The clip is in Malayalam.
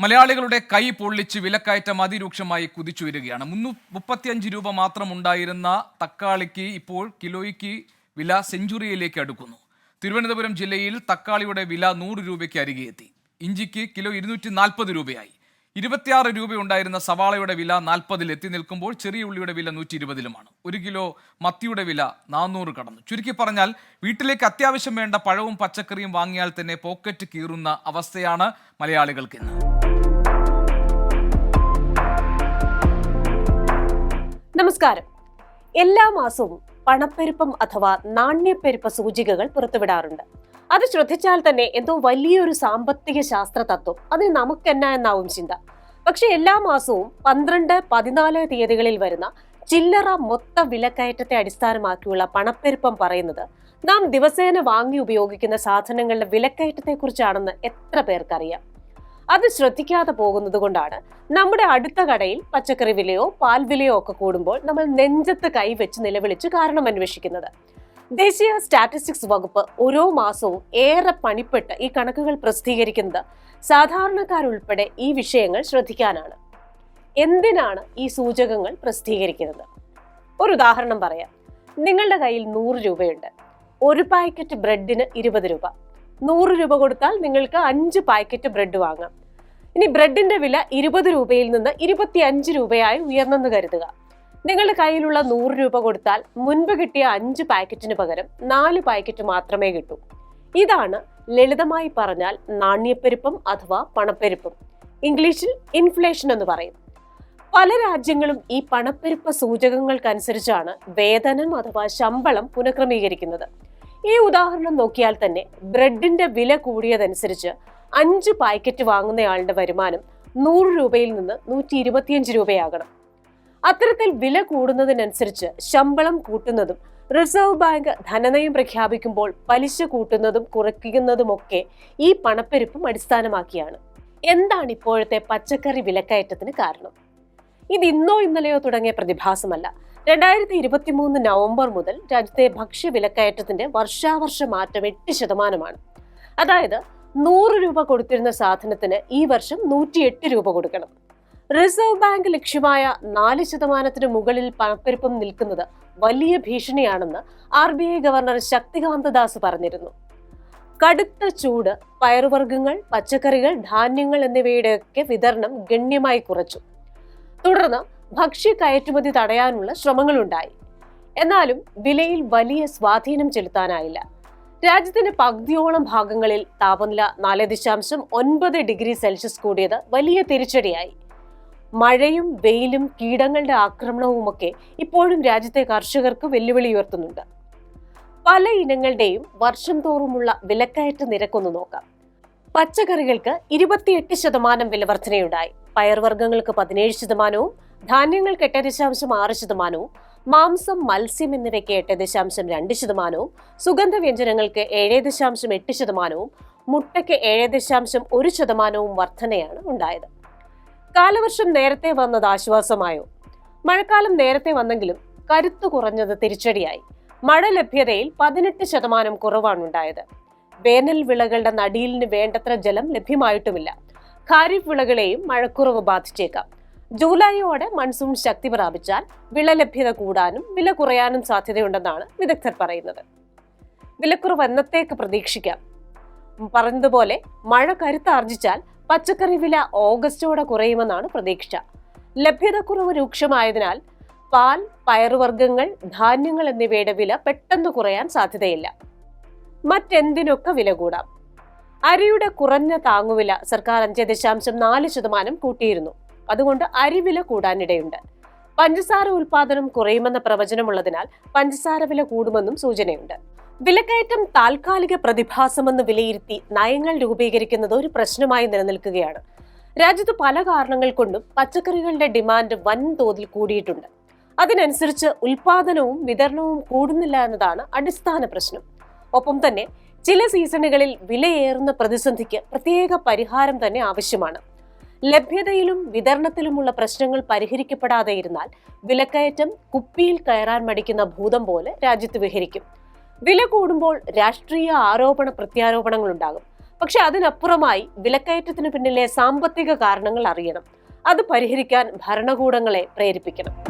മലയാളികളുടെ കൈ പൊള്ളിച്ച് വിലക്കയറ്റം അതിരൂക്ഷമായി കുതിച്ചു വരികയാണ്. മുന്നൂ മുപ്പത്തിയഞ്ച് രൂപ മാത്രം ഉണ്ടായിരുന്ന തക്കാളിക്ക് ഇപ്പോൾ കിലോയ്ക്ക് വില സെഞ്ചുറിയിലേക്ക് അടുക്കുന്നു. തിരുവനന്തപുരം ജില്ലയിൽ തക്കാളിയുടെ വില നൂറ് രൂപയ്ക്ക് അരികെ എത്തി. ഇഞ്ചിക്ക് കിലോ ഇരുന്നൂറ്റി നാൽപ്പത് രൂപയായി. ഇരുപത്തിയാറ് രൂപയുണ്ടായിരുന്ന സവാളയുടെ വില നാൽപ്പതിൽ എത്തി നിൽക്കുമ്പോൾ ചെറിയ ഉള്ളിയുടെ വില നൂറ്റി ഇരുപതിലുമാണ് ഒരു കിലോ മത്തിയുടെ വില നാനൂറ് കടന്നു. ചുരുക്കി പറഞ്ഞാൽ വീട്ടിലേക്ക് അത്യാവശ്യം വേണ്ട പഴവും പച്ചക്കറിയും വാങ്ങിയാൽ തന്നെ പോക്കറ്റ് കീറുന്ന അവസ്ഥയാണ് മലയാളികൾക്ക് നമസ്കാരം. എല്ലാ മാസവും പണപ്പെരുപ്പം അഥവാ നാണ്യപ്പെരുപ്പ സൂചികകൾ പുറത്തുവിടാറുണ്ട്. അത് ശ്രദ്ധിച്ചാൽ തന്നെ എന്തോ വലിയൊരു സാമ്പത്തിക ശാസ്ത്ര തത്വം അതിന് നമുക്കെന്നാ എന്നാവും ചിന്ത. പക്ഷെ എല്ലാ മാസവും പന്ത്രണ്ട് പതിനാല് തീയതികളിൽ വരുന്ന ചില്ലറ മൊത്ത വിലക്കയറ്റത്തെ അടിസ്ഥാനമാക്കിയുള്ള പണപ്പെരുപ്പം പറയുന്നത് നാം ദിവസേന വാങ്ങി ഉപയോഗിക്കുന്ന സാധനങ്ങളുടെ വിലക്കയറ്റത്തെക്കുറിച്ചാണെന്ന് എത്ര പേർക്കറിയാം? അത് ശ്രദ്ധിക്കാതെ പോകുന്നത് കൊണ്ടാണ് നമ്മുടെ അടുത്ത കടയിൽ പച്ചക്കറി വിലയോ പാൽ വിലയോ ഒക്കെ കൂടുമ്പോൾ നമ്മൾ നെഞ്ചത്ത് കൈവച്ച് നിലവിളിച്ച് കാരണം അന്വേഷിക്കുന്നത്. ദേശീയ സ്റ്റാറ്റിസ്റ്റിക്സ് വകുപ്പ് ഓരോ മാസവും ഏറെ പണിപ്പെട്ട് ഈ കണക്കുകൾ പ്രസിദ്ധീകരിക്കുന്നത് സാധാരണക്കാരുൾപ്പെടെ ഈ വിഷയങ്ങൾ ശ്രദ്ധിക്കാനാണ്. എന്തിനാണ് ഈ സൂചകങ്ങൾ പ്രസിദ്ധീകരിക്കുന്നത്? ഒരു ഉദാഹരണം പറയാം. നിങ്ങളുടെ കയ്യിൽ നൂറ് രൂപയുണ്ട്. ഒരു പാക്കറ്റ് ബ്രെഡിന് ഇരുപത് രൂപ. നൂറ് രൂപ കൊടുത്താൽ നിങ്ങൾക്ക് അഞ്ച് പാക്കറ്റ് ബ്രെഡ് വാങ്ങാം. ഇനി ബ്രെഡിന്റെ വില ഇരുപത് രൂപയിൽ നിന്ന് ഇരുപത്തി അഞ്ച് രൂപയായി ഉയർന്നെന്ന് കരുതുക. നിങ്ങളുടെ കയ്യിലുള്ള നൂറ് രൂപ കൊടുത്താൽ മുൻപ് കിട്ടിയ അഞ്ച് പാക്കറ്റിന് പകരം നാല് പാക്കറ്റ് മാത്രമേ കിട്ടൂ. ഇതാണ് ലളിതമായി പറഞ്ഞാൽ നാണ്യപ്പെരുപ്പം അഥവാ പണപ്പെരുപ്പം. ഇംഗ്ലീഷിൽ ഇൻഫ്ലേഷൻ എന്ന് പറയും. പല രാജ്യങ്ങളും ഈ പണപ്പെരുപ്പ സൂചകങ്ങൾക്കനുസരിച്ചാണ് വേതനം അഥവാ ശമ്പളം പുനഃക്രമീകരിക്കുന്നത്. ഈ ഉദാഹരണം നോക്കിയാൽ തന്നെ ബ്രെഡിന്റെ വില കൂടിയതനുസരിച്ച് അഞ്ച് പാക്കറ്റ് വാങ്ങുന്നയാളുടെ വരുമാനം നൂറ് രൂപയിൽ നിന്ന് നൂറ്റി ഇരുപത്തിയഞ്ച് രൂപയാകണം. അത്തരത്തിൽ വില കൂടുന്നതിനനുസരിച്ച് ശമ്പളം കൂട്ടുന്നതും റിസർവ് ബാങ്ക് ധനനയം പ്രഖ്യാപിക്കുമ്പോൾ പലിശ കൂട്ടുന്നതും കുറയ്ക്കുന്നതുമൊക്കെ ഈ പണപ്പെരുപ്പം അടിസ്ഥാനമാക്കിയാണ്. എന്താണ് ഇപ്പോഴത്തെ പച്ചക്കറി വിലക്കയറ്റത്തിന് കാരണം? ഇത് ഇന്നോ ഇന്നലെയോ തുടങ്ങിയ പ്രതിഭാസമല്ല. രണ്ടായിരത്തി ഇരുപത്തി മൂന്ന് നവംബർ മുതൽ രാജ്യത്തെ ഭക്ഷ്യ വിലക്കയറ്റത്തിന്റെ വർഷാവർഷ മാറ്റം എട്ട് ശതമാനമാണ്. അതായത് നൂറ് രൂപ കൊടുത്തിരുന്ന സാധനത്തിന് ഈ വർഷം നൂറ്റിയെട്ട് രൂപ കൊടുക്കണം. റിസർവ് ബാങ്ക് ലക്ഷ്യമായ നാല് ശതമാനത്തിന് മുകളിൽ പണപ്പെരുപ്പം നിൽക്കുന്നത് വലിയ ഭീഷണിയാണെന്ന് R B I governor Shaktikanta Das പറഞ്ഞിരുന്നു. കടുത്ത ചൂട് പയറുവർഗങ്ങൾ പച്ചക്കറികൾ ധാന്യങ്ങൾ എന്നിവയുടെയൊക്കെ വിതരണം ഗണ്യമായി കുറച്ചു. തുടർന്ന് ഭക്ഷ്യ കയറ്റുമതി തടയാനുള്ള ശ്രമങ്ങളുണ്ടായി. എന്നാലും വിലയിൽ വലിയ സ്വാധീനം ചെലുത്താനായില്ല. രാജ്യത്തിന്റെ പകുതിയോളം ഭാഗങ്ങളിൽ താപനില നാല് ദശാംശം ഒൻപത് ഡിഗ്രി സെൽഷ്യസ് കൂടിയത് വലിയ തിരിച്ചടിയായി. മഴയും വെയിലും കീടങ്ങളുടെ ആക്രമണവുമൊക്കെ ഇപ്പോഴും രാജ്യത്തെ കർഷകർക്ക് വെല്ലുവിളി ഉയർത്തുന്നുണ്ട്. പല ഇനങ്ങളുടെയും വർഷം തോറുമുള്ള വിലക്കയറ്റ നിരക്കൊന്ന് നോക്കാം. പച്ചക്കറികൾക്ക് ഇരുപത്തിയെട്ട് ശതമാനം വില വർധനയുണ്ടായി. പയർവർഗങ്ങൾക്ക് പതിനേഴ് ശതമാനവും ധാന്യങ്ങൾക്ക് എട്ട് ദശാംശം ആറ് ശതമാനവും മാംസം മത്സ്യം എന്നിവയ്ക്ക് എട്ട് ദശാംശം രണ്ട് ശതമാനവും സുഗന്ധവ്യഞ്ജനങ്ങൾക്ക് ഏഴ് ദശാംശം എട്ട് ശതമാനവും മുട്ടയ്ക്ക് ഏഴ് ദശാംശം ഒരു ശതമാനവും വർധനയാണ് ഉണ്ടായത്. കാലവർഷം നേരത്തെ വന്നത് ആശ്വാസമായോ? മഴക്കാലം നേരത്തെ വന്നെങ്കിലും കരുത്തു കുറഞ്ഞത് തിരിച്ചടിയായി. മഴ ലഭ്യതയിൽ പതിനെട്ട് ശതമാനം കുറവാണ് ഉണ്ടായത്. വേനൽ വിളകളുടെ നടിയിലിന് വേണ്ടത്ര ജലം ലഭ്യമായിട്ടുമില്ല. ഖാരിഫ് വിളകളെയും മഴക്കുറവ് ബാധിച്ചേക്കാം. ജൂലൈയോടെ മൺസൂൺ ശക്തി പ്രാപിച്ചാൽ വിള ലഭ്യത കൂടാനും വില കുറയാനും സാധ്യതയുണ്ടെന്നാണ് വിദഗ്ധർ പറയുന്നത്. വിലക്കുറവ് എന്നത്തേക്ക് പ്രതീക്ഷിക്കാം? പറഞ്ഞതുപോലെ മഴ കരുത്താർജിച്ചാൽ പച്ചക്കറി വില ഓഗസ്റ്റോടെ കുറയുമെന്നാണ് പ്രതീക്ഷ. ലഭ്യതക്കുറവ് രൂക്ഷമായതിനാൽ പാൽ പയറുവർഗങ്ങൾ ധാന്യങ്ങൾ എന്നിവയുടെ വില പെട്ടെന്ന് കുറയാൻ സാധ്യതയില്ല. മറ്റെന്തിനൊക്കെ വില കൂടാം? അരിയുടെ കുറഞ്ഞ താങ്ങുവില സർക്കാർ അഞ്ച് ദശാംശം നാല് ശതമാനം കൂട്ടിയിരുന്നു. അതുകൊണ്ട് അരിവില കൂടാനിടയുണ്ട്. പഞ്ചസാര ഉൽപാദനം കുറയുമെന്ന പ്രവചനമുള്ളതിനാൽ പഞ്ചസാര വില കൂടുമെന്നും സൂചനയുണ്ട്. വിലക്കയറ്റം താൽക്കാലിക പ്രതിഭാസമെന്ന് വിലയിരുത്തി നയങ്ങൾ രൂപീകരിക്കുന്നത് ഒരു പ്രശ്നമായി നിലനിൽക്കുകയാണ്. രാജ്യത്ത് പല കാരണങ്ങൾ കൊണ്ടും പച്ചക്കറികളുടെ ഡിമാൻഡ് വൻതോതിൽ കൂടിയിട്ടുണ്ട്. അതിനനുസരിച്ച് ഉൽപാദനവും വിതരണവും കൂടുന്നില്ല എന്നതാണ് അടിസ്ഥാന പ്രശ്നം. ഒപ്പം തന്നെ ചില സീസണുകളിൽ വിലയേറുന്ന പ്രതിസന്ധിക്ക് പ്രത്യേക പരിഹാരം തന്നെ ആവശ്യമാണ്. ലഭ്യതയിലും വിതരണത്തിലുമുള്ള പ്രശ്നങ്ങൾ പരിഹരിക്കപ്പെടാതെ ഇരുന്നാൽ വിലക്കയറ്റം കുപ്പിയിൽ കയറാൻ മടിക്കുന്ന ഭൂതം പോലെ രാജ്യത്ത് വിഹരിക്കും. വില കൂടുമ്പോൾ രാഷ്ട്രീയ ആരോപണ പ്രത്യാരോപണങ്ങൾ ഉണ്ടാകും. പക്ഷെ അതിനപ്പുറമായി വിലക്കയറ്റത്തിന് പിന്നിലെ സാമ്പത്തിക കാരണങ്ങൾ അറിയണം. അത് പരിഹരിക്കാൻ ഭരണകൂടങ്ങളെ പ്രേരിപ്പിക്കണം.